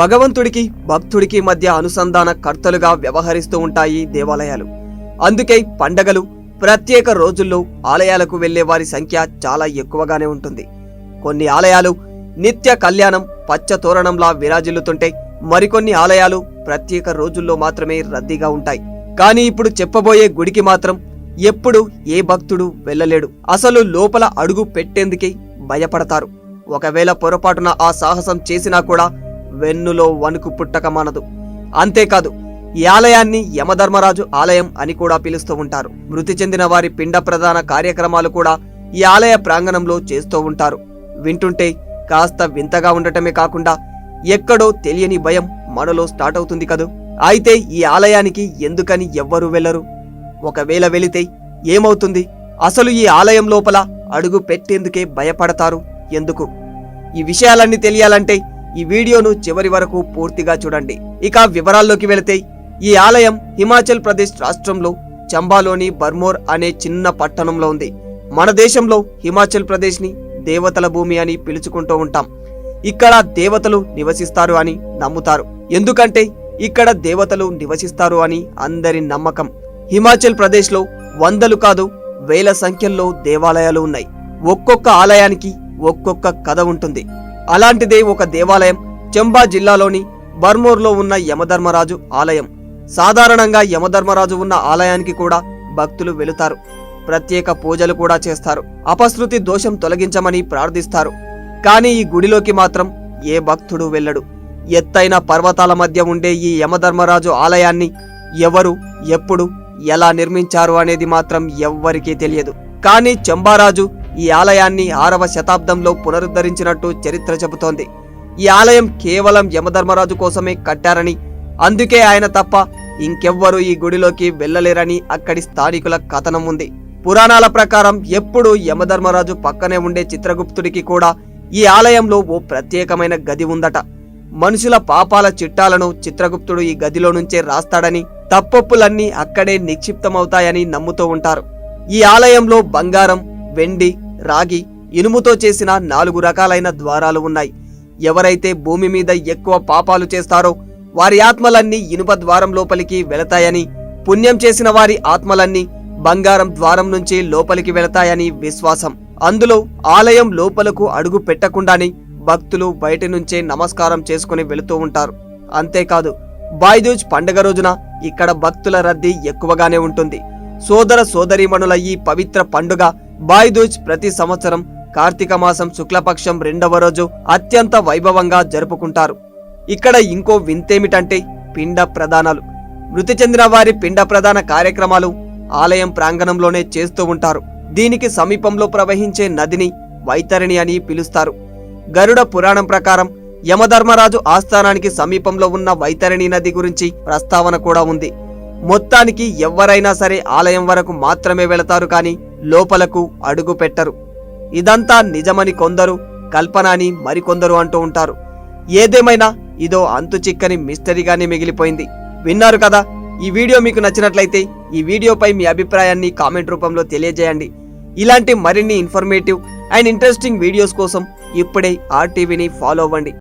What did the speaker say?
భగవంతుడికి భక్తుడికి మధ్య అనుసంధాన కర్తలుగా వ్యవహరిస్తూ ఉంటాయి దేవాలయాలు. అందుకే పండగలు ప్రత్యేక రోజుల్లో ఆలయాలకు వెళ్ళే వారి సంఖ్య చాలా ఎక్కువగానే ఉంటుంది. కొన్ని ఆలయాలు నిత్య కళ్యాణం పచ్చ తోరణంలా విరాజిల్లుతుంటే మరికొన్ని ఆలయాలు ప్రత్యేక రోజుల్లో మాత్రమే రద్దీగా ఉంటాయి. కానీ ఇప్పుడు చెప్పబోయే గుడికి మాత్రం ఎప్పుడు ఏ భక్తుడు వెళ్ళలేడు. అసలు లోపల అడుగు పెట్టేందుకే భయపడతారు. ఒకవేళ పొరపాటున ఆ సాహసం చేసినా కూడా వెన్నులో వణుకు పుట్టక మానదు. అంతేకాదు ఈ ఆలయాన్ని యమధర్మరాజు ఆలయం అని కూడా పిలుస్తూ ఉంటారు. మృతి చెందిన వారి పిండ ప్రధాన కార్యక్రమాలు కూడా ఈ ఆలయ ప్రాంగణంలో చేస్తూ ఉంటారు. వింటుంటే కాస్త వింతగా ఉండటమే కాకుండా ఎక్కడో తెలియని భయం మనలో స్టార్ట్ అవుతుంది కదూ? అయితే ఈ ఆలయానికి ఎందుకని ఎవ్వరూ వెళ్ళరు ఒకవేళ వెళితే ఏమవుతుంది? అసలు ఈ ఆలయం లోపల అడుగు పెట్టేందుకే భయపడతారు? ఎందుకు? ఈ విషయాలన్నీ తెలియాలంటే ఈ వీడియోను చివరి వరకు పూర్తిగా చూడండి. ఇక వివరాల్లోకి వెళితే ఈ ఆలయం హిమాచల్ ప్రదేశ్ రాష్ట్రంలో చంబాలోని బర్మోర్ అనే చిన్న పట్టణంలో ఉంది. మన దేశంలో హిమాచల్ ప్రదేశ్ని దేవతల భూమి అని పిలుచుకుంటూ ఉంటాం. ఇక్కడ దేవతలు నివసిస్తారు అని నమ్ముతారు. ఎందుకంటే ఇక్కడ దేవతలు నివసిస్తారు అని అందరి నమ్మకం. హిమాచల్ ప్రదేశ్లో వందలు కాదు వేల సంఖ్యల్లో దేవాలయాలు ఉన్నాయి. ఒక్కొక్క ఆలయానికి ఒక్కొక్క కథ ఉంటుంది. అలాంటిదే ఒక దేవాలయం చెంబా జిల్లాలోని బర్మోర్లో ఉన్న యమధర్మరాజు ఆలయం. సాధారణంగా యమధర్మరాజు ఉన్న ఆలయానికి కూడా భక్తులు వెళుతారు. ప్రత్యేక పూజలు కూడా చేస్తారు. అపశృతి దోషం తొలగించమని ప్రార్థిస్తారు. కానీ ఈ గుడిలోకి మాత్రం ఏ భక్తుడు వెళ్ళడు. ఎత్తైన పర్వతాల మధ్య ఉండే ఈ యమధర్మరాజు ఆలయాన్ని ఎవరు ఎప్పుడు ఎలా నిర్మించారు అనేది మాత్రం ఎవ్వరికీ తెలియదు. కానీ చెంబారాజు ఈ ఆలయాన్ని ఆరవ శతాబ్దంలో పునరుద్ధరించినట్టు చరిత్ర చెబుతోంది. ఈ ఆలయం కేవలం యమధర్మరాజు కోసమే కట్టారని అందుకే ఆయన తప్ప ఇంకెవ్వరూ ఈ గుడిలోకి వెళ్ళలేరని అక్కడి స్థానికుల కథనం ఉంది. పురాణాల ప్రకారం ఎప్పుడూ యమధర్మరాజు పక్కనే ఉండే చిత్రగుప్తుడికి కూడా ఈ ఆలయంలో ఓ ప్రత్యేకమైన గది ఉందట. మనుషుల పాపాల చిట్టాలను చిత్రగుప్తుడు ఈ గదిలో నుంచే రాస్తాడని తప్పొప్పులన్నీ అక్కడే నిక్షిప్తమవుతాయని నమ్ముతూ ఉంటారు. ఈ ఆలయంలో బంగారం వెండి రాగి ఇనుముతో చేసిన నాలుగు రకాలైన ద్వారాలు ఉన్నాయి. ఎవరైతే భూమి మీద ఎక్కువ పాపాలు చేస్తారో వారి ఆత్మలన్నీ ఇనుప ద్వారం లోపలికి వెళతాయని పుణ్యం చేసిన వారి ఆత్మలన్నీ బంగారం ద్వారం నుంచి లోపలికి వెళతాయని విశ్వాసం. అందులో ఆలయం లోపలకు అడుగు పెట్టకుండానే భక్తులు బయట నుంచే నమస్కారం చేసుకుని వెళుతూ ఉంటారు. అంతేకాదు బాయ్దూజ్ పండగ రోజున ఇక్కడ భక్తుల రద్దీ ఎక్కువగానే ఉంటుంది. సోదర సోదరీమణుల ఈ పవిత్ర పండుగ బాయ్దూజ్ ప్రతి సంవత్సరం కార్తీక మాసం శుక్లపక్షం రెండవ రోజు అత్యంత వైభవంగా జరుపుకుంటారు. ఇక్కడ ఇంకో వింతేమిటంటే పిండ ప్రదానాలు మృతి చెందిన వారి పిండ ప్రదాన కార్యక్రమాలు ఆలయం ప్రాంగణంలోనే చేస్తూ ఉంటారు. దీనికి సమీపంలో ప్రవహించే నదిని వైతరిణి అని పిలుస్తారు. గరుడ పురాణం ప్రకారం యమధర్మరాజు ఆస్థానానికి సమీపంలో ఉన్న వైతరిణి నది గురించి ప్రస్తావన కూడా ఉంది. మొత్తానికి ఎవరైనా సరే ఆలయం వరకు మాత్రమే వెళతారు కానీ లోపలకు అడుగు పెట్టరు. ఇదంతా నిజమని కొందరు కల్పన అని మరికొందరు అంటూ ఉంటారు. ఏదేమైనా ఇదో అంతు చిక్కని మిస్టరీగానే మిగిలిపోయింది. విన్నారు కదా? ఈ వీడియో మీకు నచ్చినట్లయితే ఈ వీడియోపై మీ అభిప్రాయాన్ని కామెంట్ రూపంలో తెలియజేయండి. ఇలాంటి మరిన్ని ఇన్ఫర్మేటివ్ అండ్ ఇంట్రెస్టింగ్ వీడియోస్ కోసం ఇప్పుడే ఆర్టీవీని ఫాలో అవ్వండి.